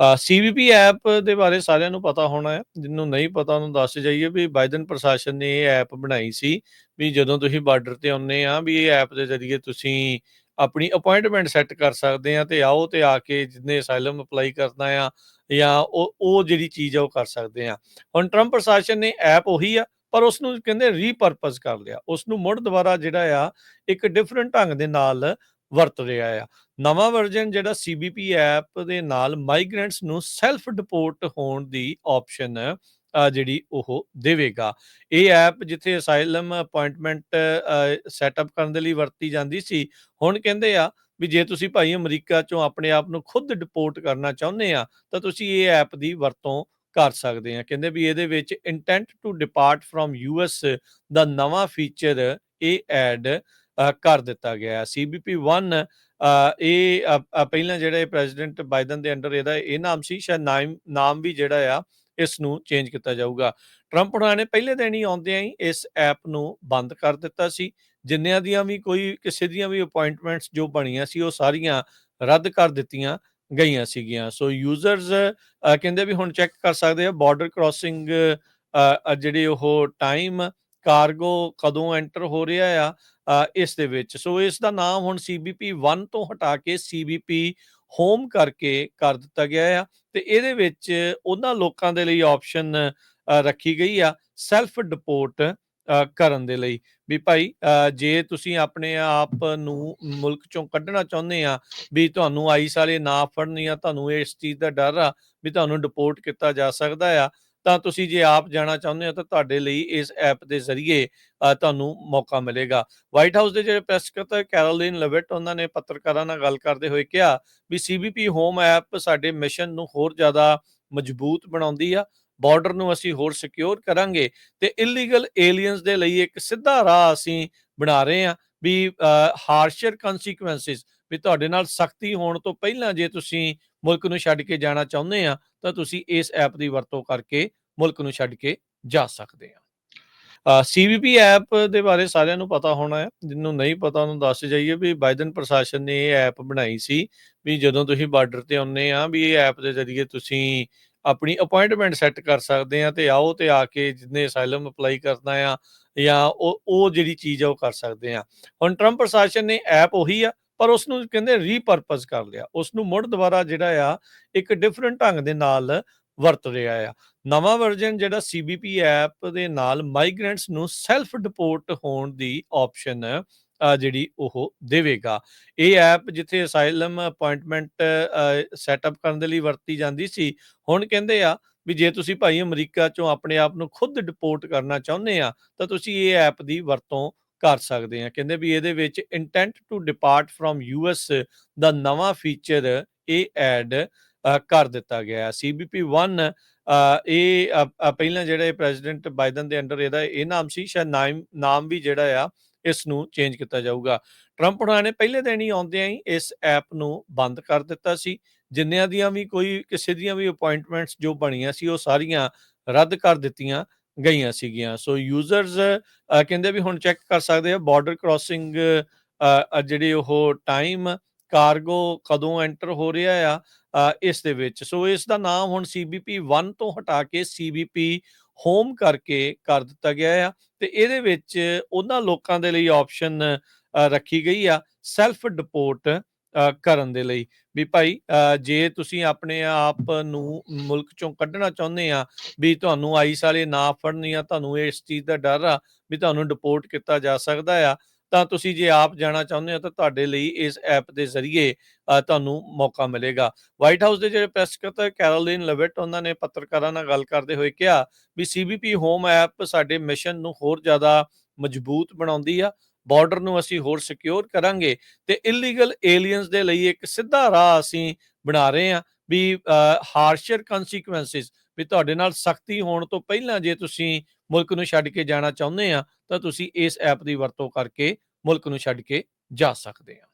ਅ, CBP app ਦੇ ਬਾਰੇ ਸਾਰਿਆਂ ਨੂੰ ਪਤਾ ਹੋਣਾ ਹੈ। ਜਿਹਨੂੰ ਨਹੀਂ ਪਤਾ ਉਹਨੂੰ ਦੱਸ ਜਾਈਏ ਵੀ ਬਾਈਡਨ ਪ੍ਰਸ਼ਾਸਨ ਨੇ ਇਹ ਐਪ ਬਣਾਈ ਸੀ ਵੀ ਜਦੋਂ ਤੁਸੀਂ ਬਾਰਡਰ ਤੇ ਆਉਂਦੇ ਆ ਵੀ ਇਹ ਐਪ ਦੇ ਜ਼ਰੀਏ ਤੁਸੀਂ ਆਪਣੀ ਅਪਾਇੰਟਮੈਂਟ ਸੈੱਟ ਕਰ ਸਕਦੇ ਆ ਤੇ ਆਓ ਤੇ ਆ ਕੇ ਜਿੰਨੇ ਅਸਾਈਲਮ ਅਪਲਾਈ ਕਰਨਾ ਆ ਜਾਂ ਉਹ ਉਹ ਜਿਹੜੀ ਚੀਜ਼ ਆ ਉਹ ਕਰ ਸਕਦੇ ਆ। ਹੁਣ ਟਰੰਪ ਪ੍ਰਸ਼ਾਸਨ ਨੇ ਐਪ ਉਹੀ ਆ ਪਰ ਉਸ ਨੂੰ ਕਹਿੰਦੇ ਰੀਪਰਪਸ ਕਰ ਲਿਆ। ਉਸ ਨੂੰ ਮੁੜ ਦੁਬਾਰਾ ਜਿਹੜਾ ਆ ਇੱਕ ਡਿਫਰੈਂਟ ਢੰਗ ਦੇ ਨਾਲ ਵਰਤ ਰਿਹਾ ਆ। ਨਵਾਂ ਵਰਜ਼ਨ ਜਿਹੜਾ ਸੀਬੀਪੀ ਐਪ ਦੇ ਨਾਲ ਮਾਈਗ੍ਰੈਂਟਸ ਨੂੰ ਸੈਲਫ ਡਿਪੋਰਟ ਹੋਣ ਦੀ ਆਪਸ਼ਨ ਜਿਹੜੀ ਉਹ ਦੇਵੇਗਾ। ਇਹ ਐਪ ਜਿੱਥੇ ਅਸਾਈਲਮ ਅਪਾਇੰਟਮੈਂਟ ਸੈਟਅਪ ਕਰਨ ਦੇ ਲਈ ਵਰਤੀ ਜਾਂਦੀ ਸੀ, ਹੁਣ ਕਹਿੰਦੇ ਆ ਵੀ ਜੇ ਤੁਸੀਂ ਭਾਈ ਅਮਰੀਕਾ ਚੋਂ ਆਪਣੇ ਆਪ ਨੂੰ ਖੁਦ ਡਿਪੋਰਟ ਕਰਨਾ ਚਾਹੁੰਦੇ ਆ, ਤਾਂ ਤੁਸੀਂ ਇਹ ਐਪ ਦੀ ਵਰਤੋਂ ਕਰ ਸਕਦੇ ਆ। ਕਹਿੰਦੇ ਵੀ ਇਹਦੇ ਵਿੱਚ intent to depart from US ਦਾ ਨਵਾਂ ਫੀਚਰ ਇਹ ਐਡ ਕਰ ਦਿੱਤਾ ਗਿਆ ਸੀਬੀਪੀ 1 ਇਹ ਪਹਿਲਾਂ ਜਿਹੜਾ ਪ੍ਰੈਜ਼ੀਡੈਂਟ ਬਾਈਡਨ ਦੇ ਅੰਡਰ ਇਹਦਾ ਇਹ ਨਾਮ ਸੀ, ਸ਼ਾਇਦ ਨਾਮ ਨਾਮ ਵੀ ਜਿਹੜਾ ਆ, ਇਸ ਨੂੰ ਚੇਂਜ ਕੀਤਾ ਜਾਊਗਾ। ਟਰੰਪ ਉਹਨਾਂ ਨੇ ਪਹਿਲੇ ਦਿਨ ਹੀ ਆਉਂਦਿਆਂ ਹੀ ਇਸ ਐਪ ਨੂੰ ਬੰਦ ਕਰ ਦਿੱਤਾ ਸੀ। ਜਿੰਨਿਆਂ ਦੀਆਂ ਵੀ ਕੋਈ, ਕਿਸੇ ਦੀਆਂ ਵੀ ਅਪਾਇੰਟਮੈਂਟਸ ਜੋ ਬਣੀਆਂ ਸੀ, ਉਹ ਸਾਰੀਆਂ ਰੱਦ ਕਰ ਦਿੱਤੀਆਂ ਗਈਆਂ ਸੀਗੀਆਂ। ਸੋ ਯੂਜ਼ਰਸ ਕਹਿੰਦੇ ਵੀ ਹੁਣ ਚੈੱਕ ਕਰ ਸਕਦੇ ਆ ਬਾਰਡਰ ਕ੍ਰਾਸਿੰਗ ਜਿਹੜੇ ਉਹ ਟਾਈਮ ਕਾਰਗੋ ਕਦੋਂ ਐਂਟਰ ਹੋ ਰਿਹਾ ਆ ਇਸ ਦੇ ਵਿੱਚ। ਸੋ ਇਸ ਦਾ ਨਾਮ ਹੁਣ ਸੀਬੀਪੀ 1 ਤੋਂ ਹਟਾ ਕੇ ਸੀਬੀਪੀ ਹੋਮ ਕਰਕੇ ਕਰ ਦਿੱਤਾ ਗਿਆ ਆ ਤੇ ਇਹਦੇ ਵਿੱਚ ਉਹਨਾਂ ਲੋਕਾਂ ਦੇ ਲਈ ਆਪਸ਼ਨ ਰੱਖੀ ਗਈ ਆ ਸੈਲਫ ਡਿਪੋਰਟ ਕਰਨ ਦੇ ਲਈ। ਵੀ ਭਾਈ ਜੇ ਤੁਸੀਂ ਆਪਣੇ ਆਪ ਨੂੰ ਮੁਲਕ ਚੋਂ ਕੱਢਣਾ ਚਾਹੁੰਦੇ ਆ ਵੀ ਤੁਹਾਨੂੰ ਆਈਸ ਵਾਲੇ ਨਾ ਫੜਨ ਆ ਤੁਹਾਨੂੰ ਇਸ ਚੀਜ਼ ਦਾ ਡਰ ਆ ਵੀ ਤੁਹਾਨੂੰ ਡਿਪੋਰਟ ਕੀਤਾ ਜਾ ਸਕਦਾ ਆ ਤਾਂ ਤੁਸੀਂ ਜੇ ਆਪ ਜਾਣਾ ਚਾਹੁੰਦੇ ਹੋ ਤਾਂ ਤੁਹਾਡੇ ਲਈ ਇਸ ਐਪ ਦੇ ਜ਼ਰੀਏ ਤੁਹਾਨੂੰ ਮੌਕਾ ਮਿਲੇਗਾ। ਵਾਈਟ ਹਾਊਸ ਦੇ ਜਿਹੜੇ ਪ੍ਰੈਸ ਸਕੱਤਰ ਕੈਰੋਲਿਨ ਲਵਿਟ ਉਹਨਾਂ ਨੇ ਪੱਤਰਕਾਰਾਂ ਨਾਲ ਗੱਲ ਕਰਦੇ ਹੋਏ ਕਿਹਾ ਵੀ ਸੀਬੀਪੀ ਹੋਮ ਐਪ ਸਾਡੇ ਮਿਸ਼ਨ ਨੂੰ ਹੋਰ ਜ਼ਿਆਦਾ ਮਜ਼ਬੂਤ ਬਣਾਉਂਦੀ ਆ ਬਾਰਡਰ ਨੂੰ ਅਸੀਂ ਹੋਰ ਸਿਕਿਉਰ ਕਰਾਂਗੇ ਤੇ ਇਲੀਗਲ ਏਲੀਅਨਸ ਦੇ ਲਈ ਇੱਕ ਸਿੱਧਾ ਰਾਹ ਅਸੀਂ ਬਣਾ ਰਹੇ ਹਾਂ ਵੀ ਹਾਰਸ਼ਰ ਕਨਸੀਕੁਐਂਸਸ ਵੀ ਤੁਹਾਡੇ ਨਾਲ ਸਖਤੀ ਹੋਣ ਤੋਂ ਪਹਿਲਾਂ ਜੇ ਤੁਸੀਂ ਮੁਲਕ ਨੂੰ ਛੱਡ ਕੇ ਜਾਣਾ ਚਾਹੁੰਦੇ ਆ, ਤਾਂ ਤੁਸੀਂ ਇਸ ਐਪ ਦੀ ਵਰਤੋਂ ਕਰਕੇ ਮੁਲਕ ਨੂੰ ਛੱਡ ਕੇ ਜਾ ਸਕਦੇ ਆ। ਸੀਬੀਪੀ ਐਪ ਦੇ ਬਾਰੇ ਸਾਰਿਆਂ ਨੂੰ ਪਤਾ ਹੋਣਾ ਹੈ। ਜਿਹਨੂੰ ਨਹੀਂ ਪਤਾ, ਉਹਨੂੰ ਦੱਸ ਜਾਈਏ ਵੀ ਬਾਈਡਨ ਪ੍ਰਸ਼ਾਸਨ ਨੇ ਇਹ ਐਪ ਬਣਾਈ ਸੀ ਵੀ ਜਦੋਂ ਤੁਸੀਂ ਬਾਰਡਰ ਤੇ ਆਉਂਦੇ ਆ ਵੀ ਇਹ ਐਪ ਦੇ ਜ਼ਰੀਏ ਤੁਸੀਂ ਆਪਣੀ ਅਪਾਇੰਟਮੈਂਟ ਸੈੱਟ ਕਰ ਸਕਦੇ ਆ ਤੇ ਆਓ ਤੇ ਆ ਕੇ ਜਿੰਨੇ ਅਸਾਈਲਮ ਅਪਲਾਈ ਕਰਨਾ ਆ ਜਾਂ ਉਹ ਉਹ ਜਿਹੜੀ ਚੀਜ਼ ਆ ਉਹ ਕਰ ਸਕਦੇ ਆ। ਹੁਣ ਟਰੰਪ ਪ੍ਰਸ਼ਾਸਨ ਨੇ ਐਪ ਉਹੀ ਆ ਪਰ ਉਸ ਨੂੰ ਕਹਿੰਦੇ ਰੀਪਰਪਸ ਕਰ ਲਿਆ। ਉਸ ਨੂੰ ਮੁੜ ਦੁਬਾਰਾ ਜਿਹੜਾ ਆ, ਇੱਕ ਡਿਫਰੈਂਟ ਢੰਗ ਦੇ ਨਾਲ ਵਰਤ ਰਿਹਾ ਆ। ਨਵਾਂ ਵਰਜ਼ਨ ਜਿਹੜਾ ਸੀਬੀਪੀ ਐਪ ਦੇ ਨਾਲ ਮਾਈਗ੍ਰੈਂਟਸ ਨੂੰ ਸੈਲਫ ਡਿਪੋਰਟ ਹੋਣ ਦੀ ਆਪਸ਼ਨ ਜਿਹੜੀ ਉਹ ਦੇਵੇਗਾ। ਇਹ ਐਪ ਜਿੱਥੇ ਅਸਾਈਲਮ ਅਪਾਇੰਟਮੈਂਟ ਸੈਟਅਪ ਕਰਨ ਦੇ ਲਈ ਵਰਤੀ ਜਾਂਦੀ ਸੀ, ਹੁਣ ਕਹਿੰਦੇ ਆ ਵੀ ਜੇ ਤੁਸੀਂ ਭਾਈ ਅਮਰੀਕਾ ਚੋਂ ਆਪਣੇ ਆਪ ਨੂੰ ਖੁਦ ਡਿਪੋਰਟ ਕਰਨਾ ਚਾਹੁੰਦੇ ਆ, ਤਾਂ ਤੁਸੀਂ ਇਹ ਐਪ ਦੀ ਵਰਤੋਂ ਕਰ ਸਕਦੇ ਹਾਂ। ਕਹਿੰਦੇ ਵੀ ਇਹਦੇ ਵਿੱਚ intent to depart from US ਦਾ ਨਵਾਂ ਫੀਚਰ ਇਹ ਐਡ ਕਰ ਦਿੱਤਾ ਗਿਆ ਸੀਬੀਪੀ 1 ਇਹ ਪਹਿਲਾਂ ਜਿਹੜੇ ਪ੍ਰੈਜ਼ੀਡੈਂਟ ਬਾਈਡਨ ਦੇ ਅੰਡਰ ਇਹਦਾ ਇਹ ਨਾਮ ਸੀ, ਸ਼ਾਇਦ ਨਾਮ ਨਾਮ ਵੀ ਜਿਹੜਾ ਆ, ਇਸ ਨੂੰ ਚੇਂਜ ਕੀਤਾ ਜਾਊਗਾ। ਟਰੰਪ ਉਹਨਾਂ ਨੇ ਪਹਿਲੇ ਦਿਨ ਹੀ ਆਉਂਦਿਆਂ ਹੀ ਇਸ ਐਪ ਨੂੰ ਬੰਦ ਕਰ ਦਿੱਤਾ ਸੀ। ਜਿੰਨਿਆਂ ਦੀਆਂ ਵੀ ਕੋਈ, ਕਿਸੇ ਦੀਆਂ ਵੀ ਅਪਾਇੰਟਮੈਂਟਸ ਜੋ ਬਣੀਆਂ ਸੀ, ਉਹ ਸਾਰੀਆਂ ਰੱਦ ਕਰ ਦਿੱਤੀਆਂ। ਗਈਆਂ ਸੀਗੀਆਂ। ਸੋ ਯੂਜ਼ਰਸ ਕਹਿੰਦੇ ਵੀ ਹੁਣ ਚੈੱਕ ਕਰ ਸਕਦੇ ਆ ਬਾਰਡਰ ਕ੍ਰਾਸਿੰਗ ਜਿਹੜੇ ਉਹ ਟਾਈਮ ਕਾਰਗੋ ਕਦੋਂ ਐਂਟਰ ਹੋ ਰਿਹਾ ਆ ਇਸ ਦੇ ਵਿੱਚ। ਸੋ ਇਸ ਦਾ ਨਾਮ ਹੁਣ ਸੀਬੀਪੀ 1 ਤੋਂ ਹਟਾ ਕੇ ਸੀਬੀਪੀ ਹੋਮ ਕਰਕੇ ਕਰ ਦਿੱਤਾ ਗਿਆ ਆ ਤੇ ਇਹਦੇ ਵਿੱਚ ਉਹਨਾਂ ਲੋਕਾਂ ਦੇ ਲਈ ਆਪਸ਼ਨ ਰੱਖੀ ਗਈ ਆ। ਸੈਲਫ ਡਿਪੋਰਟ ਕਰਨ ਦੇ ਲਈ। ਵੀ ਭਾਈ ਜੇ ਤੁਸੀਂ ਆਪਣੇ ਆਪ ਨੂੰ ਮੁਲਕ ਚੋਂ ਕੱਢਣਾ ਚਾਹੁੰਦੇ ਆ ਵੀ ਤੁਹਾਨੂੰ ਆਈਸ ਵਾਲੇ ਨਾ ਫੜਨ ਜਾਂ ਤੁਹਾਨੂੰ ਇਸ ਚੀਜ਼ ਦਾ ਡਰ ਆ ਵੀ ਤੁਹਾਨੂੰ ਡਿਪੋਰਟ ਕੀਤਾ ਜਾ ਸਕਦਾ ਆ, ਤਾਂ ਤੁਸੀਂ ਜੇ ਆਪ ਜਾਣਾ ਚਾਹੁੰਦੇ ਹੋ ਤਾਂ ਤੁਹਾਡੇ ਲਈ ਇਸ ਐਪ ਦੇ ਜ਼ਰੀਏ ਤੁਹਾਨੂੰ ਮੌਕਾ ਮਿਲੇਗਾ। ਵਾਈਟ ਹਾਊਸ ਦੇ ਜਿਹੜੇ ਪ੍ਰੈਸ ਸਕੱਤਰ ਕੈਰੋਲਿਨ ਲਵਿਟ, ਉਹਨਾਂ ਨੇ ਪੱਤਰਕਾਰਾਂ ਨਾਲ ਗੱਲ ਕਰਦੇ ਹੋਏ ਕਿਹਾ ਵੀ ਸੀਬੀਪੀ ਹੋਮ ਐਪ ਸਾਡੇ ਮਿਸ਼ਨ ਨੂੰ ਹੋਰ ਜ਼ਿਆਦਾ ਮਜ਼ਬੂਤ ਬਣਾਉਂਦੀ ਆ ਬਾਰਡਰ ਨੂੰ ਅਸੀਂ ਹੋਰ ਸਿਕਿਉਰ ਕਰਾਂਗੇ ਤੇ ਇਲੀਗਲ ਏਲੀਅਨਸ ਦੇ ਲਈ ਇੱਕ ਸਿੱਧਾ ਰਾਹ ਅਸੀਂ ਬਣਾ ਰਹੇ ਹਾਂ ਵੀ ਹਾਰਸ਼ਰ ਕਨਸੀਕੁਐਂਸਸ ਵੀ ਤੁਹਾਡੇ ਨਾਲ ਸਖਤੀ ਹੋਣ ਤੋਂ ਪਹਿਲਾਂ ਜੇ ਤੁਸੀਂ ਮੁਲਕ ਨੂੰ ਛੱਡ ਕੇ ਜਾਣਾ ਚਾਹੁੰਦੇ ਆ ਤਾਂ ਤੁਸੀਂ ਇਸ ਐਪ ਦੀ ਵਰਤੋਂ ਕਰਕੇ ਮੁਲਕ ਨੂੰ ਛੱਡ ਕੇ ਜਾ ਸਕਦੇ ਆ